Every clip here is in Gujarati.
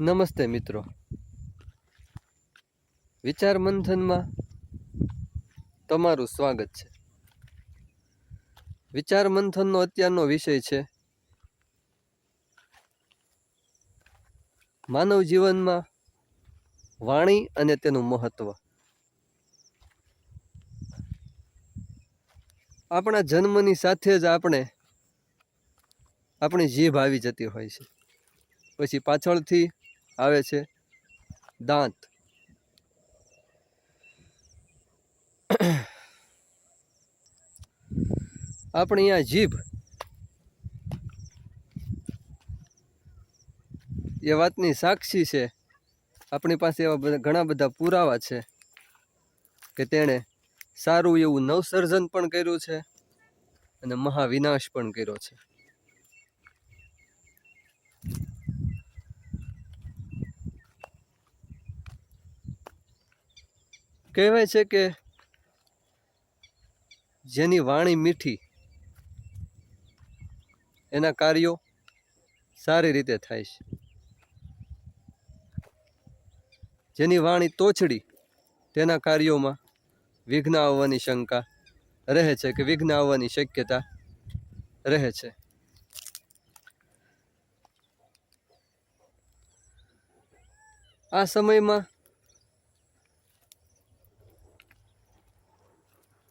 નમસ્તે મિત્રો. વિચાર મંથનમાં તમારું સ્વાગત છે. વિચાર મંથનનો અત્યારનો વિષય છે. માનવ જીવનમાં વાણી અને તેનું મહત્વ. આપણા જન્મની સાથે જ આપણે આપણી જીભ આવી જતી હોય છે. પછી પાછળથી આવે છે. દાંત. આપણે અહીંયા જીભ. એ વાતની સાક્ષી છે. આપણી પાસે એવા બધા ઘણા બધા પુરાવા છે કે તેણે સારું એવું નવસર્જન પણ કર્યું છે અને મહાવિનાશ પણ કર્યો છે. કહેવાય છે કે જેની વાણી મીઠી, એના કાર્યો સારી રીતે થાય છે. જેની વાણી તોછડી, તેના કાર્યોમાં વિઘ્ન આવવાની શંકા રહે છે કે વિઘ્ન આવવાની શક્યતા રહે છે. આ સમયમાં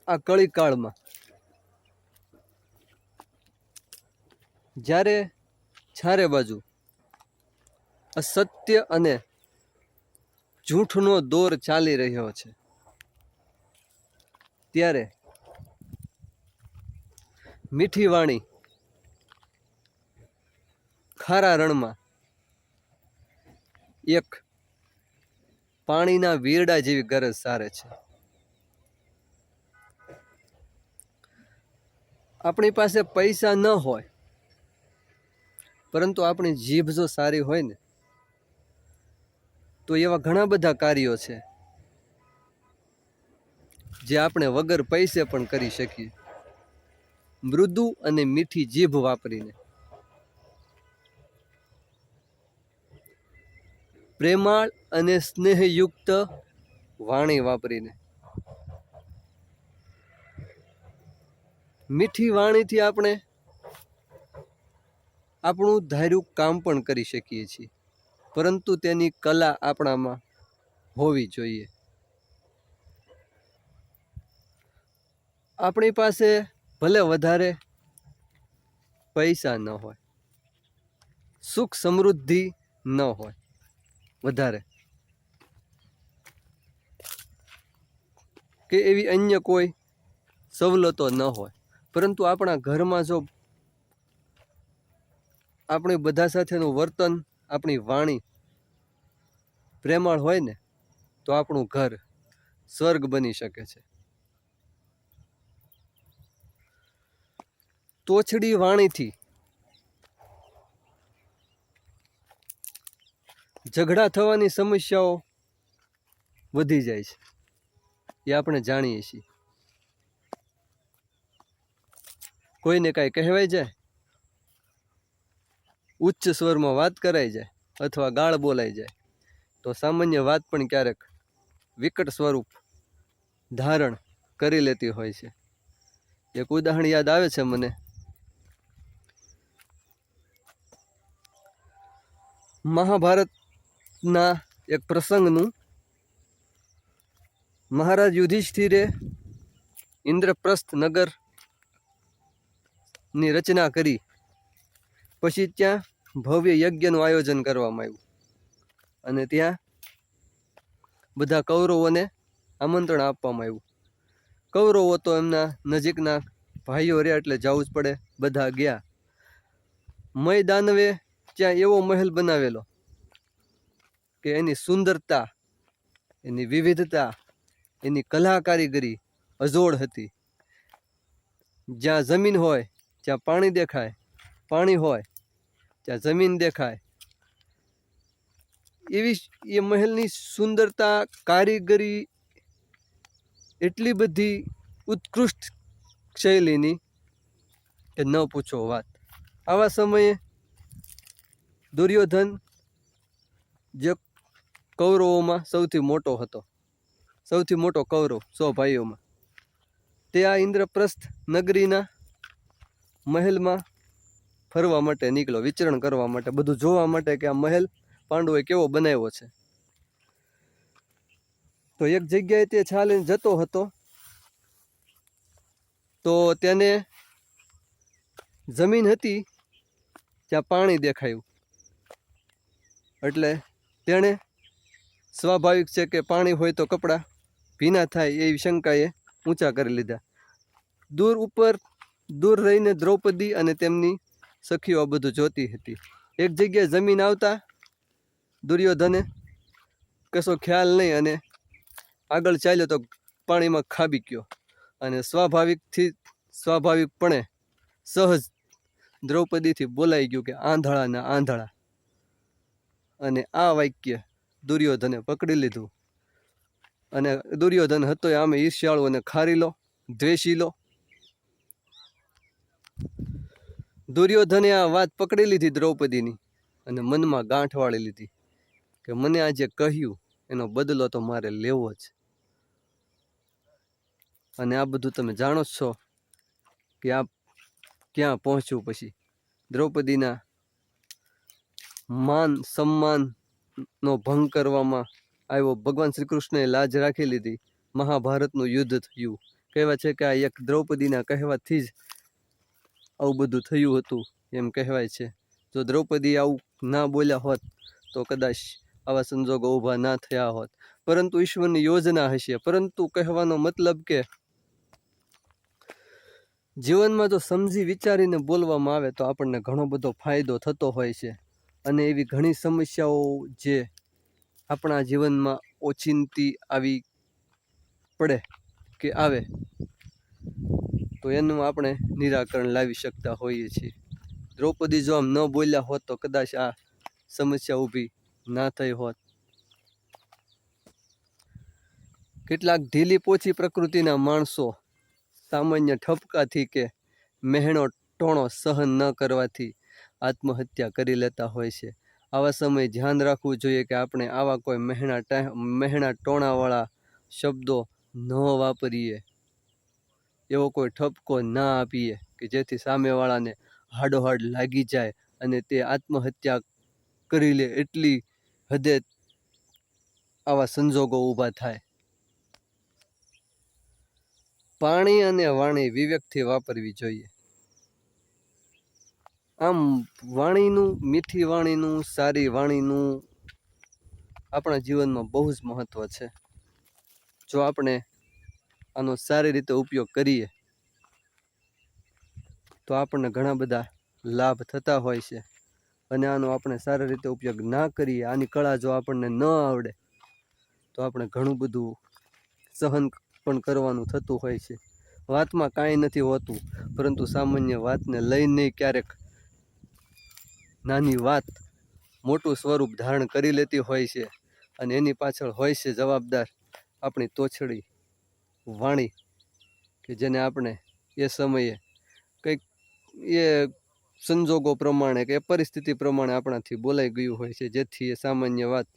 આ કળી કાળમાં જ્યારે ચારે બાજુ અસત્ય અને જૂઠનો દોર ચાલી રહ્યો છે, ત્યારે મીઠી વાણી ખારા રણમાં એક પાણીના વીરડા જેવી ગરજ સારે છે. આપણી પાસે પૈસા ન હોય, પરંતુ આપણી જીભ જો સારી હોય ને, તો એવા ઘણા બધા કાર્યો છે, જે આપણે વગર પૈસે પણ કરી શકીએ. મૃદુ અને મીઠી જીભ વાપરીને. પ્રેમાળ અને સ્નેહયુક્ત વાણી વાપરીને. મીઠી વાણીથી આપણે આપણું ધાર્યું કામ પણ કરી શકીએ છીએ. પરંતુ તેની કલા આપણામાં હોવી જોઈએ. આપણી પાસે ભલે વધારે પૈસા ન હોય, સુખ સમૃદ્ધિ ન હોય, વધારે. કે એવી અન્ય કોઈ સવલતો ન હોય પરંતુ આપણા ઘરમાં જો આપણી બધા સાથેનું વર્તન, આપણી વાણી પ્રેમાળ હોય ને, તો આપણું ઘર સ્વર્ગ બની શકે છે. તોછડી વાણીથી ઝઘડા થવાની સમસ્યાઓ વધી જાય છે. એ આપણે જાણીએ છીએ. કોઈને કાંઈ કહેવાય જાય? ઉચ્ચ સ્વરમાં વાત કરાઈ જાય અથવા ગાળ બોલાઈ જાય. તો સામાન્ય વાત પણ ક્યારેક વિકટ સ્વરૂપ ધારણ કરી લેતી હોય છે. એક ઉદાહરણ યાદ આવે છે મને. મહાભારતના એક પ્રસંગનું. મહારાજ યુધિષ્ઠિરે ઇન્દ્રપ્રસ્થ નગર ની રચના કરી. પછી ત્યાં ભવ્ય યજ્ઞનું આયોજન કરવામાં આવ્યું. અને ત્યાં બધા કૌરવોને આમંત્રણ આપવામાં આવ્યું. કૌરવો તો એમના નજીકના ભાઈઓ રહ્યા એટલે જવું જ પડે, બધા ગયા. મય દાનવે ત્યાં એવો મહેલ બનાવેલો કે એની સુંદરતા, એની વિવિધતા, એની કલા કારીગરી અજોડ હતી. જ્યાં જમીન હોય ત્યાં પાણી દેખાય, પાણી હોય ત્યાં જમીન દેખાય. એવી એ મહેલની સુંદરતા, કારીગરી એટલી બધી ઉત્કૃષ્ટ શૈલીની કે ન પૂછો વાત. આવા સમયે દુર્યોધન જે કૌરવોમાં સૌથી મોટો હતો, સૌથી મોટો કૌરવ, સો ભાઈઓમાં, તે આ ઇન્દ્રપ્રસ્થ નગરીના મહેલમાં ફરવા માટે નીકળ્યો વિચરણ કરવા માટે, બધું જોવા માટે કે આ મહેલ પાંડવોએ કેવો બનાવ્યો છે. તો એક જગ્યાએ તે છાલીને જતો હતો. તો તેને જમીન હતી ત્યાં પાણી દેખાયું. એટલે તેણે સ્વાભાવિક છે કે પાણી હોય તો કપડાં ભીના થાય એવી શંકાએ ઊંચા કરી લીધા. દૂર ઉપર દૂર રહીને દ્રૌપદી અને તેમની સખીઓ આ બધું જોતી હતી. એક જગ્યાએ જમીન આવતા દુર્યોધને કશો ખ્યાલ નહીં અને આગળ ચાલ્યો તો પાણીમાં ખાબી ગયો અને સ્વાભાવિકથી સ્વાભાવિકપણે સહજ દ્રૌપદીથી બોલાઈ ગયું કે આંધળાના આંધળા. અને આ વાક્ય દુર્યોધને પકડી લીધું. અને દુર્યોધન હતો આમે ઈર્ષ્યાળુ અને ખારીલો દ્વેષીલો દુર્યોધને આ વાત પકડી લીધી દ્રૌપદીની અને મનમાં ગાંઠ વાળી લીધી કે મને આ જે કહ્યું, એનો બદલો તો મારે લેવો જ. અને આ બધું તમે જાણો જ છો કે આ ક્યાં પહોંચ્યું પછી? દ્રૌપદીના માન સન્માનનો ભંગ કરવામાં આવ્યો. ભગવાન શ્રી કૃષ્ણએ લાજ રાખી લીધી. મહાભારતનું યુદ્ધ થયું. કહેવાય છે કે આ એક દ્રૌપદીના કહેવાથી જ આવું બધું થયું હતું, એમ કહેવાય છે. જો દ્રૌપદી આવું ના બોલ્યા હોત, તો કદાચ આવા સંજોગો ઊભા ના થયા હોત. પરંતુ ઈશ્વરની યોજના હશે. પરંતુ કહેવાનો મતલબ કે જીવનમાં જો સમજી વિચારીને બોલવામાં આવે, તો આપણને ઘણો બધો ફાયદો થતો હોય છે. અને એવી ઘણી સમસ્યાઓ જે આપણા જીવનમાં ઓચિંતી આવી પડે કે આવે તો એનું આપણે નિરાકરણ લાવી શકતા હોઈએ છીએ. દ્રૌપદી જો આમ ન બોલ્યા હોત તો કદાચ આ સમસ્યા ઊભી ના થઈ હોત. કેટલાક ઢીલી પોછી પ્રકૃતિના માણસો સામાન્ય ઠપકાથી કે મહેણો ટોણો સહન ન કરવાથી આત્મહત્યા કરી લેતા હોય છે. આવા સમયે ધ્યાન રાખવું જોઈએ કે આપણે આવા કોઈ મહેણા મહેણા ટોણાવાળા શબ્દો ન વાપરીએ. એવો કોઈ ઠપકો ના આપીએ કે જેથી સામેવાળાને હાડોહાડ લાગી જાય અને તે આત્મહત્યા કરી લે એટલી હદે આવા સંજોગો ઊભા થાય. પાણી અને વાણી વિવેકથી વાપરવી જોઈએ. આમ વાણીનું, મીઠી વાણીનું, સારી વાણીનું આપણા જીવનમાં બહુ જ મહત્વ છે. જો આપણે આનો સારી રીતે ઉપયોગ કરીએ. તો આપણને ઘણા બધા લાભ થતા હોય છે. અને આનો આપણે સારી રીતે ઉપયોગ ના કરીએ, આની કળા જો આપણને ન આવડે, તો આપણે ઘણું બધું સહન પણ કરવાનું થતું હોય છે. વાતમાં કાંઈ નથી હોતું, પરંતુ સામાન્ય વાતને લઈને ક્યારેક નાની વાત મોટું સ્વરૂપ ધારણ કરી લેતી હોય છે. અને એની પાછળ હોય છે જવાબદાર આપણી તોછડી. વાણી કે જેને આપણે એ સમયે કંઈક એ સંજોગો પ્રમાણે કે પરિસ્થિતિ પ્રમાણે આપણાથી બોલાઈ ગયું હોય છે, જેથી એ સામાન્ય વાત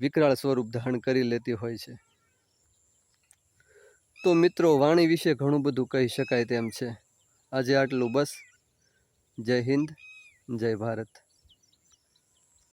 વિકરાળ સ્વરૂપ ધારણ કરી લેતી હોય છે. તો મિત્રો, વાણી વિશે ઘણું બધું કહી શકાય તેમ છે. આજે આટલું બસ. જય હિન્દ, જય ભારત.